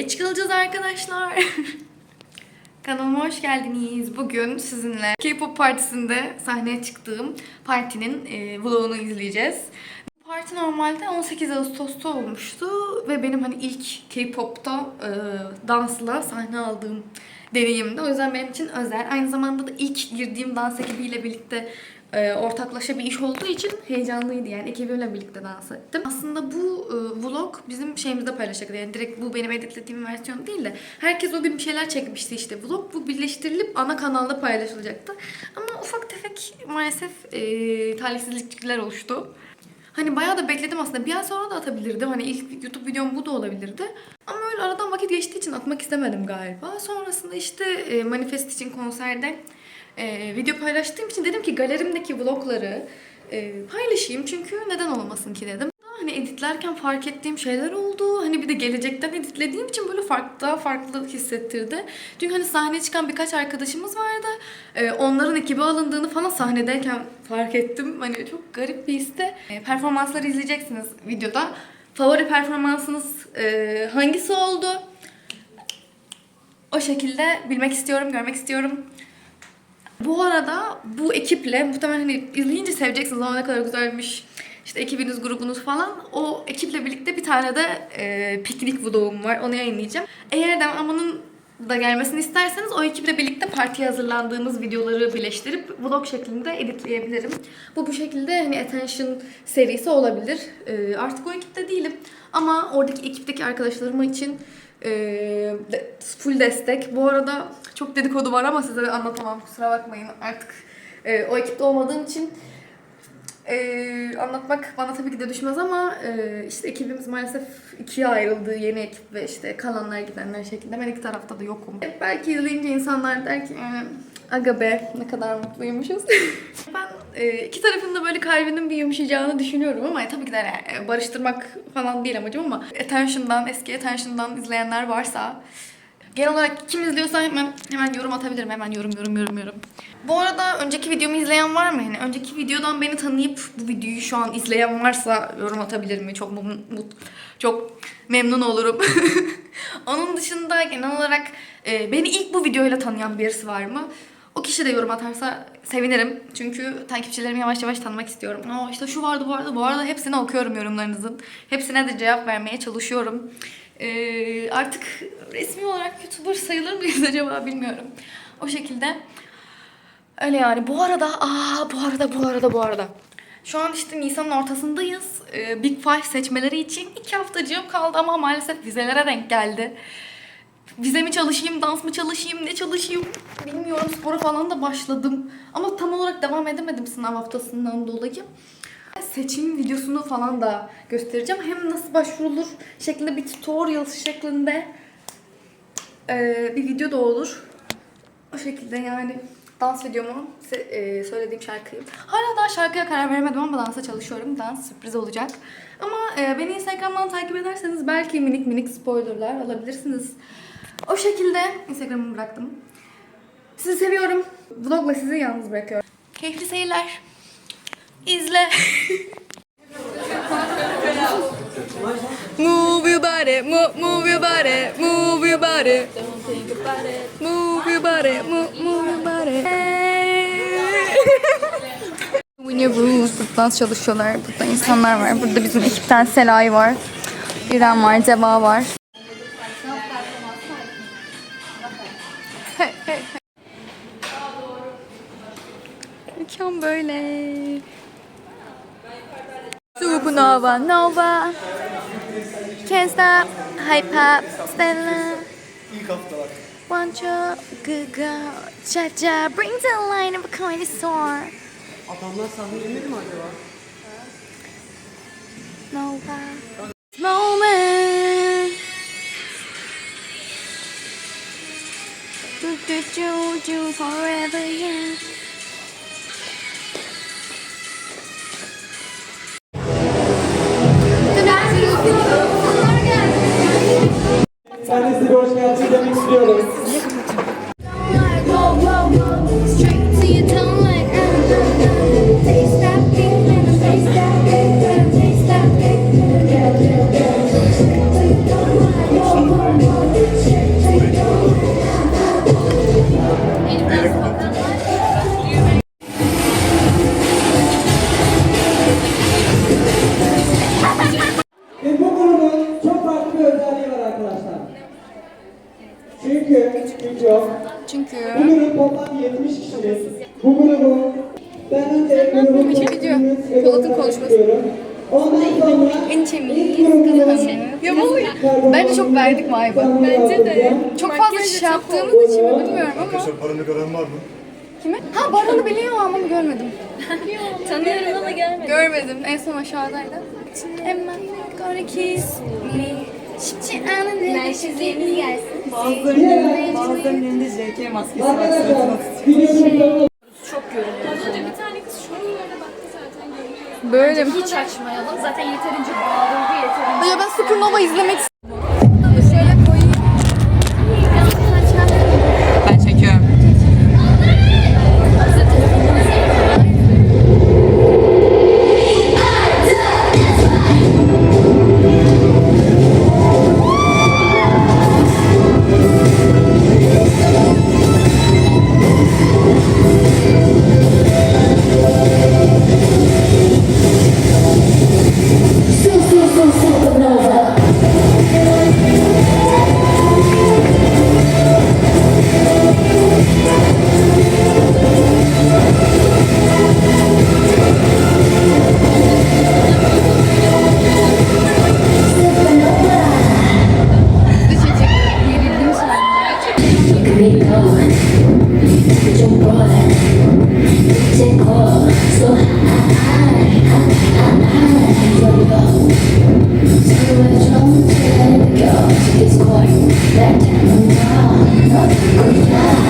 geç kalacağız arkadaşlar. Kanalıma hoş geldiniz. Bugün sizinle K-pop partisinde sahneye çıktığım partinin e, vlogunu izleyeceğiz. Parti normalde 18 Ağustos'ta olmuştu ve benim hani ilk K-pop'ta e, dansla sahne aldığım deneyimdi. O yüzden benim için özel. Aynı zamanda da ilk girdiğim dans ekibiyle birlikte e, ortaklaşa bir iş olduğu için heyecanlıydı yani ekibimle birlikte dans ettim. Aslında bu e, vlog bizim şeyimizde paylaşacaklar. Yani direkt bu benim editlediğim versiyon değil de herkes o gün bir şeyler çekmişti işte vlog. Bu birleştirilip ana kanalda paylaşılacaktı. Ama ufak tefek maalesef e, talihsizlikler oluştu. Hani bayağı da bekledim aslında. Bir ay sonra da atabilirdim. Hani ilk YouTube videom bu da olabilirdi. Ama öyle aradan vakit geçtiği için atmak istemedim galiba. Sonrasında işte e, Manifest için konserde e, video paylaştığım için dedim ki galerimdeki vlogları e, paylaşayım. Çünkü neden olmasın ki dedim. Hani editlerken fark ettiğim şeyler oldu. Hani bir de gelecekten editlediğim için böyle farklı daha farklı hissettirdi. Çünkü hani sahneye çıkan birkaç arkadaşımız vardı. Ee, onların ekibi alındığını falan sahnedeyken fark ettim. Hani çok garip bir histe. Ee, performansları izleyeceksiniz videoda. Favori performansınız e, hangisi oldu? O şekilde bilmek istiyorum, görmek istiyorum. Bu arada bu ekiple muhtemelen hani izleyince seveceksiniz ama ne kadar güzelmiş. İşte ekibiniz, grubunuz falan. O ekiple birlikte bir tane de e, piknik vlogum var. Onu yayınlayacağım. Eğer devamının da gelmesini isterseniz o ekiple birlikte partiye hazırlandığımız videoları birleştirip vlog şeklinde editleyebilirim. Bu bu şekilde hani attention serisi olabilir. E, artık o ekipte değilim. Ama oradaki ekipteki arkadaşlarım için e, de- full destek. Bu arada çok dedikodu var ama size anlatamam. Kusura bakmayın artık e, o ekipte olmadığım için e, anlatmak bana tabii ki de düşmez ama e, işte ekibimiz maalesef ikiye ayrıldı. Yeni ekip ve işte kalanlar gidenler şeklinde. Ben iki tarafta da yokum. Belki izleyince insanlar der ki "E, aga be ne kadar mutluymuşuz. ben e, iki tarafın da böyle kalbinin bir yumuşayacağını düşünüyorum ama tabii ki de e, barıştırmak falan değil amacım ama Attention'dan, eski Attention'dan izleyenler varsa Genel olarak kim izliyorsa hemen hemen yorum atabilirim. Hemen yorum yorum yorum yorum. Bu arada önceki videomu izleyen var mı? Yani önceki videodan beni tanıyıp bu videoyu şu an izleyen varsa yorum atabilir mi? Çok mut- çok memnun olurum. Onun dışında genel olarak e, beni ilk bu videoyla tanıyan birisi var mı? O kişi de yorum atarsa sevinirim. Çünkü takipçilerimi yavaş yavaş tanımak istiyorum. Aa işte şu vardı bu vardı. Bu arada hepsini okuyorum yorumlarınızın. Hepsine de cevap vermeye çalışıyorum. Ee, artık resmi olarak YouTuber sayılır mıyız acaba bilmiyorum. O şekilde. Öyle yani. Bu arada, aa bu arada, bu arada, bu arada. Şu an işte Nisan'ın ortasındayız. Ee, Big Five seçmeleri için iki haftacığım kaldı ama maalesef vizelere denk geldi. Vize mi çalışayım, dans mı çalışayım, ne çalışayım bilmiyorum. Spora falan da başladım. Ama tam olarak devam edemedim sınav haftasından dolayı. Seçim videosunu falan da göstereceğim. Hem nasıl başvurulur şeklinde bir tutorial şeklinde ee, bir video da olur. O şekilde yani dans videomu, e, söylediğim şarkıyı. Hala daha şarkıya karar veremedim ama dansa çalışıyorum. Dans sürpriz olacak. Ama e, beni Instagram'dan takip ederseniz belki minik minik spoilerlar alabilirsiniz. O şekilde Instagram'ımı bıraktım. Sizi seviyorum. Vlogla sizi yalnız bırakıyorum. Keyifli seyirler. İzle. move your body, move, move your body, move your body. Move your body, move, move your body. Winnie Bruce, dans çalışıyorlar. Burada insanlar var. Burada bizim ekipten Selay var. İrem var, Ceba var. akşam böyle. Super Nova Nova. Can't stop. Hype up. Stella. İlk haftalar. One job. Good girl. Cha cha. Bring the line of a comedy store. Nova. Moment. Do do do do forever yeah. Ben de size hoş geldiniz demek istiyorum. Arkadaşlar paranı gören var mı? Kime? Ha Baran'ı biliyor ama görmedim. Tanıyorum ama gelmedim. Görmedim. En son aşağıdaydı. I gonna kiss me? Şimdi anne Merkezleriniz gelsin. Bazılarının, bazılarının elinde JK maskesi var. Arkadaşlar videomuzda Bir tane kız şu yere baktı zaten. Böyle mi? Hiç açmayalım. Zaten yeterince bağırıldı yeterince. Ya ben Supernova izlemek carry on. So high, high, high, high, high,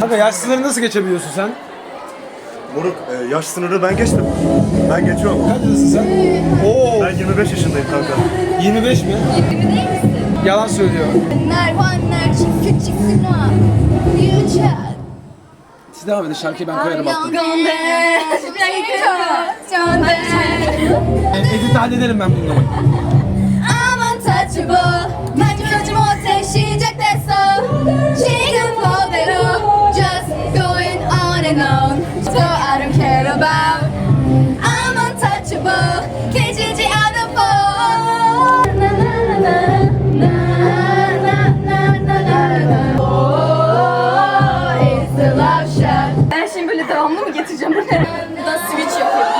Kanka yaş sınırı nasıl geçebiliyorsun sen? Moruk e, yaş sınırı ben geçtim. Ben geçiyorum. Kaç yaşındasın sen? Oo, Ben 25 yaşındayım kanka. 25 mi? Gibi değil misin? Yalan söylüyor. Ner vanner çıksın çıksın o. Yüce. Siz devam edin şarkıyı ben koyarım altına. Gönde. Gönde. Edit hallederim ben bunu. I'm untouchable that's all. Jingle for the loop, just the love. Ben şimdi böyle devamlı mı getireceğim? Burada switch yapıyorum.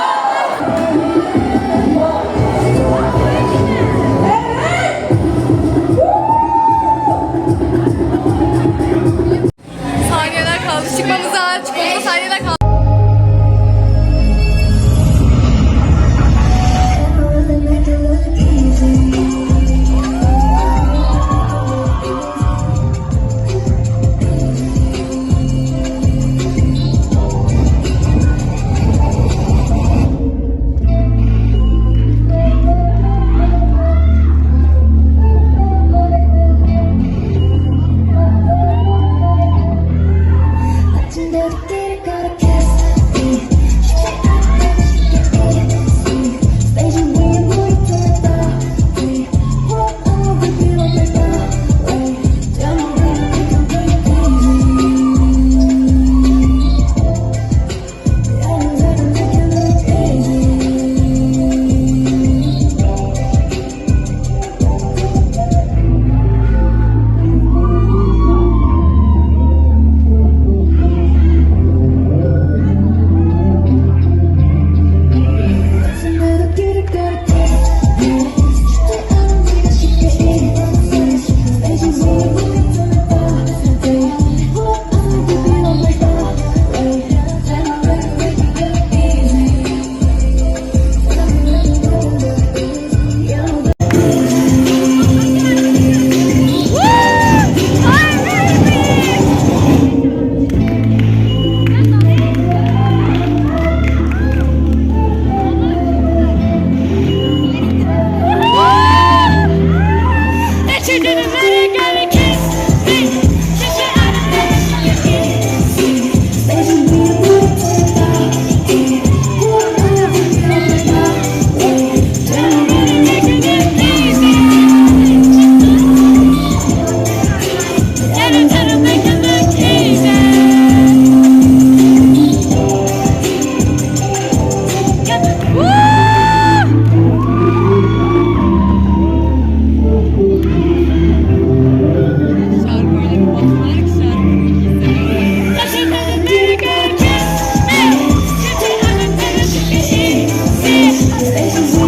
Çıkmamıza. Çıkmamıza saniyeler kaldı. Ay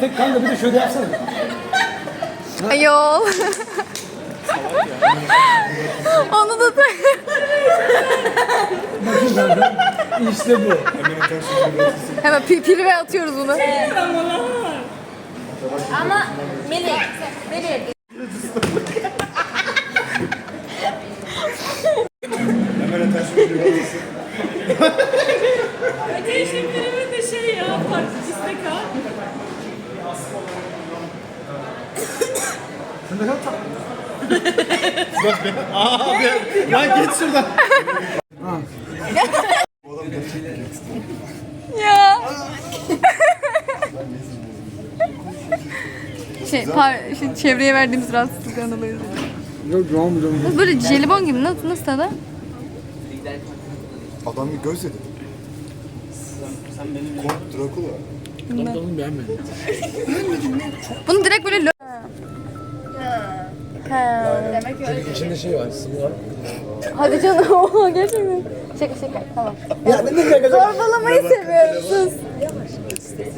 tek kanka bir de şöyle yapsana. Ayol. Onu da Bakın. İşte bu. hemen pil pil ve atıyoruz bunu. Ama Melih, Melih. 근데 현타. 아, 미안. 난 개출다. Ya. şey, par- şey, çevreye verdiğimiz rahatsızlıktan dolayı. Yok canım canım. Bu böyle jelibon gibi nasıl nasıl tadı? Adam bir göz yedi. Kont Drakula. Bilmem. Bunu direkt böyle İçinde şey var, sıvı var. Hadi canım, oha gerçekten. mi? Şaka şaka, tamam. Ya ne ne kadar? Zorbalamayı seviyorum, sus.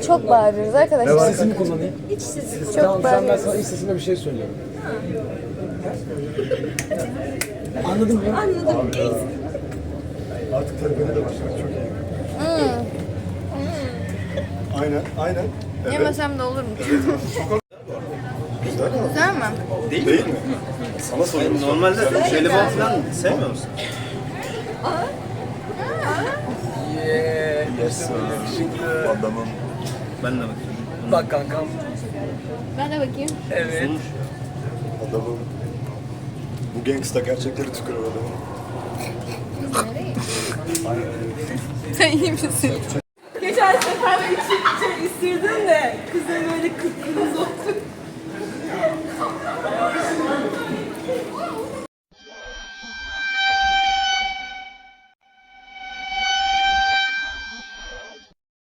Çok bağırıyoruz Ne var? arkadaşlar. Sesimi kullanayım. Hiç sesi Çok Tamam, sen ben sana iç sesine bir şey söylüyorum. Anladın mı? Anladım. Artık terbiyeyle de başlamak çok iyi. Hmm. Aynen, aynen. Yemesem de olur mu? Sokak Güzel Güzel mi? değil mi? Sana soruyorum. Normalde jelibon falan sevmiyor musun? Yes. Yakışıklı. Adamım. Ben de bakayım. Bak kankam. Ben de bakayım. Evet. Adamım. Bu gangsta gerçekleri tükürür adamım. Sen iyi misin?